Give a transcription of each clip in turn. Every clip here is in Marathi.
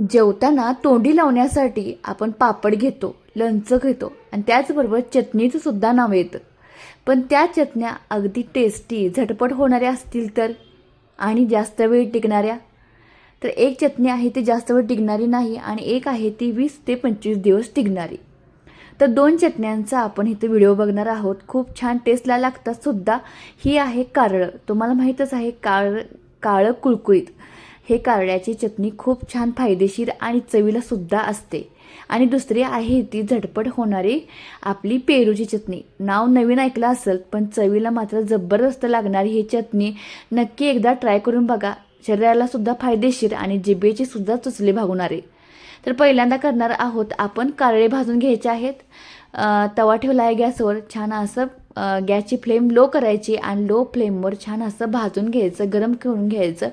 जेवताना तोंडी लावण्यासाठी आपण पापड घेतो लंच घेतो आणि त्याचबरोबर चटणीचं सुद्धा नाव येतं. पण त्या चटण्या अगदी टेस्टी झटपट होणाऱ्या असतील तर? आणि जास्त वेळ टिकणाऱ्या? तर एक चटणी आहे ती जास्त वेळ टिकणारी नाही आणि एक आहे ती वीस ते पंचवीस दिवस टिकणारी. तर दोन चटण्यांचा आपण इथे व्हिडिओ बघणार आहोत. खूप छान टेस्टला लागतात सुद्धा. ही आहे कारळं. तुम्हाला माहीतच आहे काळ काळं कुळकुळीत. हे कारळ्याची चटणी खूप छान फायदेशीर आणि चवीला सुद्धा असते. आणि दुसरी आहे ती झटपट होणारी आपली पेरूची चटणी. नाव नवीन ऐकलं असेल पण चवीला मात्र जबरदस्त लागणारी ही चटणी नक्की एकदा ट्राय करून बघा. शरीराला सुद्धा फायदेशीर आणि जिबेची सुद्धा चुचले भागवणारे. तर पहिल्यांदा करणार आहोत आपण कारळे भाजून घ्यायचे आहेत. तवा ठेवला आहे गॅसवर. छान असं गॅसची फ्लेम लो करायची आणि लो फ्लेमवर छान असं भाजून घ्यायचं गरम करून घ्यायचं.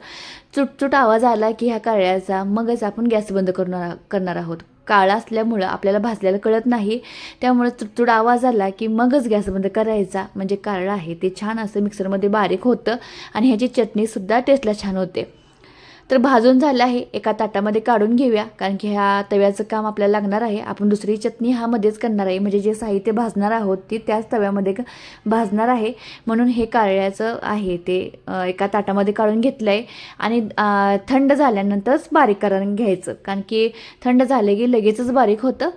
चुटचुट आवाज आला की ह्या कारळ्याचा मगच आपण गॅस बंद करणार करणार आहोत. काळा असल्यामुळं आपल्याला भाजल्याला कळत नाही. त्यामुळे चुटचुट आवाज आला की मगच गॅस बंद करायचा. म्हणजे काळा आहे ते छान असं मिक्सरमध्ये बारीक होतं आणि ह्याची चटणीसुद्धा टेस्टला छान होते. तर भाजून झालं आहे. एका ताटामध्ये काढून घेऊया कारण की ह्या तव्याचं काम आपल्याला लागणार आहे. आपण दुसरी चटणी ह्यामध्येच करणार आहे. म्हणजे जे साहित्य भाजणार आहोत ते त्याच तव्यामध्ये भाजणार आहे. म्हणून हे कारळ्याचं आहे. ते एका ताटामध्ये काढून घेतलं आहे आणि थंड झाल्यानंतरच बारीक करून घ्यायचं. कारण की थंड झाले की लगेचच बारीक होतं.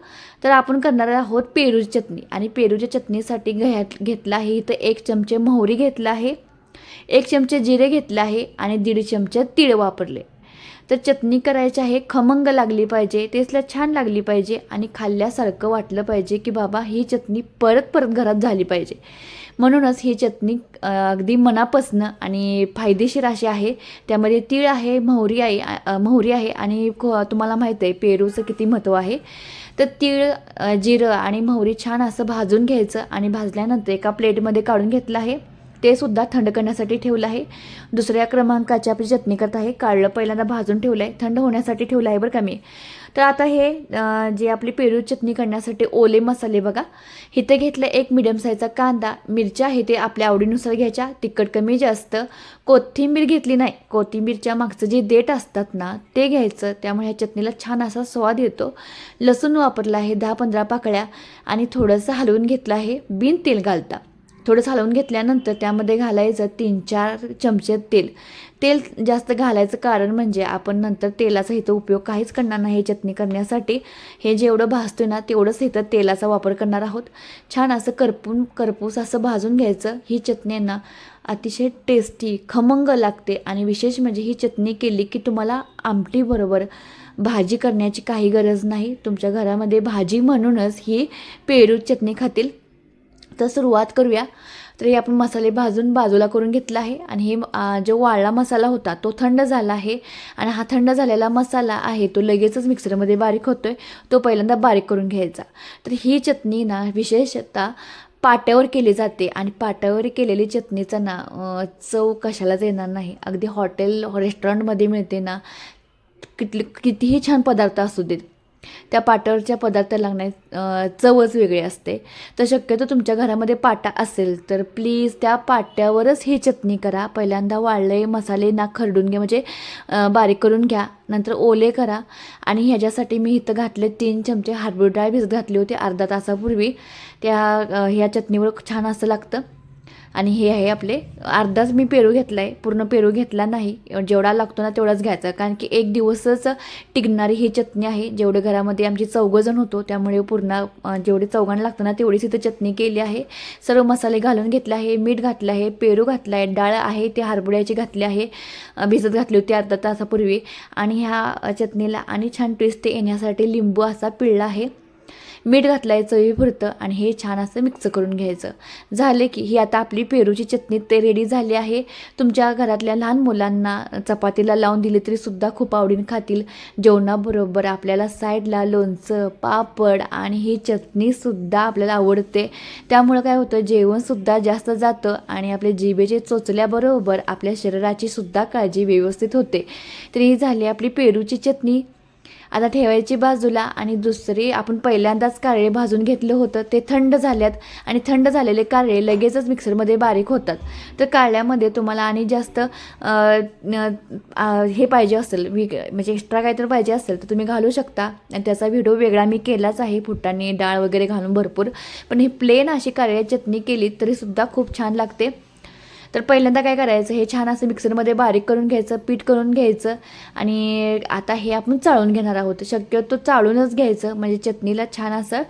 तर आपण करणार आहोत पेरूची चटणी. आणि पेरूच्या चटणीसाठी घ्या घेतला आहे इथं एक चमचे मोहरी घेतला आहे. एक चमचे जिरे घेतले आहे आणि दीड चमचे तीळ वापरले. तर चटणी करायची आहे खमंग लागली पाहिजे तेसला छान लागली पाहिजे आणि खाल्ल्यासारखं वाटलं पाहिजे की बाबा ही चटणी परत परत घरात झाली पाहिजे. म्हणूनच ही चटणी अगदी मनापासनं आणि फायदेशीर अशी आहे. त्यामध्ये तीळ आहे मोहरी आहे मोहरी आहे आणि खो- तुम्हाला माहीत आहे पेरूचं किती महत्त्व आहे. तर तीळ जिरं आणि मोहरी छान असं भाजून घ्यायचं आणि भाजल्यानंतर एका प्लेटमध्ये काढून घेतलं आहे. ते सुद्धा थंड करण्यासाठी ठेवलं आहे. दुसऱ्या क्रमांकाची आपली चटणी करत आहे. काढलं पहिल्यांदा भाजून ठेवलं आहे थंड होण्यासाठी ठेवलं आहे बरं का मी. तर आता हे जे आपली पेरू चटणी करण्यासाठी ओले मसाले बघा. इथे घेतलं एक मिडियम साईजचा कांदा. मिरच्या आहे ते आपल्या आवडीनुसार घ्यायच्या. तिखट कमी जास्त. कोथिंबीर घेतली नाही. कोथिंबीरच्या मागचं जे देठ असतात ना ते घ्यायचं. त्यामुळे ह्या चटणीला छान असा स्वाद येतो. लसूण वापरला आहे दहा पंधरा पाकळ्या. आणि थोडंसं हलवून घेतलं आहे. बिन तेल घालता. थोडं हलवून घेतल्यानंतर त्यामध्ये घालायचं तीन चार चमचे तेल. तेल जास्त घालायचं कारण म्हणजे आपण नंतर तेलाचा इथं उपयोग काहीच करणार नाही हे चटणी करण्यासाठी. हे जेवढं भाजतो ना तेवढंच इथं तेलाचा वापर करणार आहोत. छान असं करपून करपूस असं भाजून घ्यायचं. ही चटणी ना अतिशय टेस्टी खमंग लागते आणि विशेष म्हणजे ही चटणी केली की तुम्हाला आमटीबरोबर भाजी करण्याची काही गरज नाही. तुमच्या घरामध्ये भाजी म्हणूनच ही पेरू चटणी खातील. तर सुरुवात करूया. तर हे आपण मसाले भाजून बाजूला करून घेतला आहे. आणि हे जो वाळला मसाला होता तो थंड झाला आहे. आणि हा थंड झालेला मसाला आहे तो लगेचच मिक्सरमध्ये बारीक होतो आहे तो पहिल्यांदा बारीक करून घ्यायचा. तर ही चटणी ना विशेषतः पाट्यावर केली जाते. आणि पाट्यावर केलेली चटणीचा ना चव कशालाच येणार नाही. अगदी हॉटेल रेस्टॉरंटमध्ये मिळते ना किती कितीही छान पदार्थ असू देत त्या पाट्यावरच्या पदार्थ लागण्या चवच वेगळी असते. तर शक्यतो तुमच्या घरामध्ये पाटा असेल तर प्लीज त्या पाट्यावरच ही चटणी करा. पहिल्यांदा वाळले मसाले ना खरडून घ्या म्हणजे बारीक करून घ्या. नंतर ओले करा. आणि ह्याच्यासाठी मी इथं घातले तीन चमचे हार्बर डाळ भिजत घातली होती अर्धा तासापूर्वी. त्या ह्या चटणीवर छान असं लागतं. आणि हे आहे आपले अर्धाच मी पेरू घेतला आहे पूर्ण पेरू घेतला नाही जेवढा लागतो ना तेवढाच घ्यायचा. कारण की एक दिवसच टिकणारी ही चटणी आहे जेवढे घरामध्ये आमची चौघंजण होतो त्यामुळे पूर्ण जेवढे चौघांना लागतं ना तेवढीच इथं चटणी केली आहे. सर्व मसाले घालून घेतले आहे मीठ घातलं आहे पेरू घातला आहे डाळ आहे ते हरभऱ्याची घातली आहे भिजत घातली होती अर्धा तासापूर्वी. आणि ह्या चटणीला आणि छान टेस्ट येण्यासाठी लिंबू असा पिळला आहे. मीठ घातलाय चवी भरतं आणि हे छान असं मिक्स करून घ्यायचं. झाले की ही आता आपली पेरूची चटणी ते रेडी झाली आहे. तुमच्या घरातल्या लहान मुलांना चपातीला लावून दिली तरी सुद्धा खूप आवडीने खातील. जेवणाबरोबर आपल्याला साईडला लोणचं पापड आणि ही चटणीसुद्धा आपल्याला आवडते. त्यामुळं काय होतं जेवणसुद्धा जास्त जातं आणि आपल्या जिभेचे चोचल्याबरोबर आपल्या शरीराची सुद्धा काळजी व्यवस्थित होते. तरी ही झाली आपली पेरूची चटणी. आता ठेवायची बाजूला आणि दुसरी आपण पहिल्यांदाच कारळे भाजून घेतलं होतं. ते थंड झाल्यात आणि थंड झालेले कारळे लगेचच मिक्सरमध्ये बारीक होतात. तर कारळ्यामध्ये तुम्हाला आणि जास्त हे पाहिजे असेल म्हणजे एक्स्ट्रा काहीतरी पाहिजे असेल तर तुम्ही घालू शकता. आणि त्याचा व्हिडिओ वेगळा मी केलाच आहे. फुटाणे डाळ वगैरे घालून भरपूर. पण ही प्लेन अशी कारळ्या चटणी केली तरीसुद्धा खूप छान लागते. तर पहिल्यांदा काय करायचं हे छान असं मिक्सरमध्ये बारीक करून घ्यायचं पीठ करून घ्यायचं आणि आता हे आपण चाळून घेणार आहोत. शक्यतो चाळूनच घ्यायचं म्हणजे चटणीला छान असं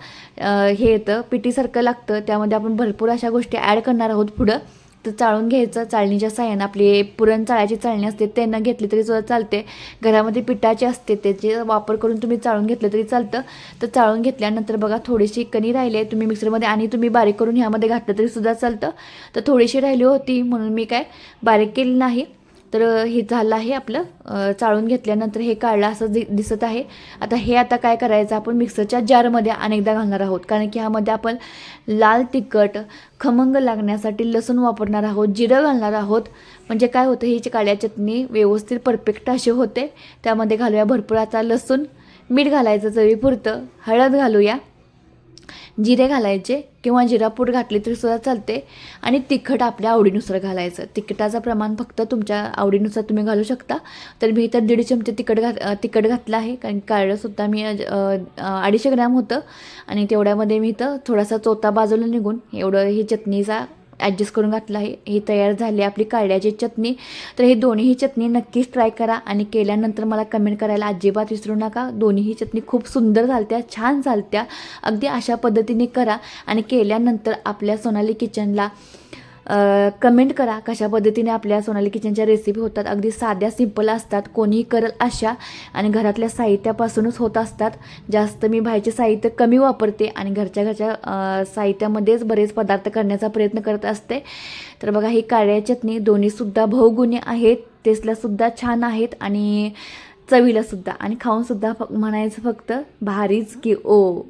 हे येतं पिठीसारखं लागतं. त्यामध्ये आपण भरपूर अशा गोष्टी ॲड करणार आहोत पुढं. तर चाळून घ्यायचं चाळणीच्या साह्यानं आपली पुरण चाळायची चाळणी असते त्यांना घेतली तरी सुद्धा चालते. घरामध्ये पिठाची असते त्याचे वापर करून तुम्ही चाळून घेतलं तरी चालतं. तर चाळून घेतल्यानंतर बघा थोडीशी कणी राहिली आहे तुम्ही मिक्सरमध्ये आणि तुम्ही बारीक करून ह्यामध्ये घातलं तरी सुद्धा चालतं. तर थोडीशी राहिली होती म्हणून मी काय बारीक केली नाही. तर हे झालं आहे आपलं. चाळून घेतल्यानंतर हे काढलं असं दि दिसत आहे. आता हे आता काय करायचं? आपण मिक्सरच्या जारमध्ये अनेकदा घालणार आहोत. कारण की ह्यामध्ये आपण लाल तिखट खमंग लागण्यासाठी लसूण वापरणार आहोत जिरं घालणार आहोत. म्हणजे काय होतं? ही काळ्या चटणी व्यवस्थित परफेक्ट अशी होते. त्यामध्ये घालूया भरपूर आता लसूण मीठ घालायचं चवीपुरतं हळद घालूया. जिरे घालायचे किंवा जिरापूड घातली तरी सुद्धा चालते. आणि तिखट आपल्या आवडीनुसार घालायचं. तिखटाचं प्रमाण फक्त तुमच्या आवडीनुसार तुम्ही घालू शकता. तर मी तर दीड चमचे तिखट घात तिखट घातलं आहे. कारण काळंसुद्धा मी अडीचशे ग्रॅम होतं. आणि तेवढ्यामध्ये मी इथं थोडासा चोथा बाजूला निघून एवढं ही चटणीचा ॲडजस्ट करून घातलं. आहे ही तयार झाली आपली काळ्याची चटणी. तर हे दोन्हीही चटणी नक्कीच ट्राय करा आणि केल्यानंतर मला कमेंट करायला अजिबात विसरू नका. दोन्हीही चटणी खूप सुंदर झालत्या छान झालत्या. अगदी अशा पद्धतीने करा आणि केल्यानंतर आपल्या सोनाली किचनला कमेंट करा कशा पद्धतीने आपल्या सोनाली किचनच्या रेसिपी होतात. अगदी साध्या सिंपल असतात. कोणीही करल अशा. आणि घरातल्या साहित्यापासूनच होत असतात. जास्त मी बाहेरचे साहित्य कमी वापरते आणि घरच्या घरच्या साहित्यामध्येच बरेच पदार्थ करण्याचा प्रयत्न करत असते. तर बघा ही काळ्या चटणी दोन्हीसुद्धा बहुगुणी आहेत. टेस्टलासुद्धा छान आहेत आणि चवीलासुद्धा आणि खाऊनसुद्धा फक म्हणायचं फक्त भारीच की ओ.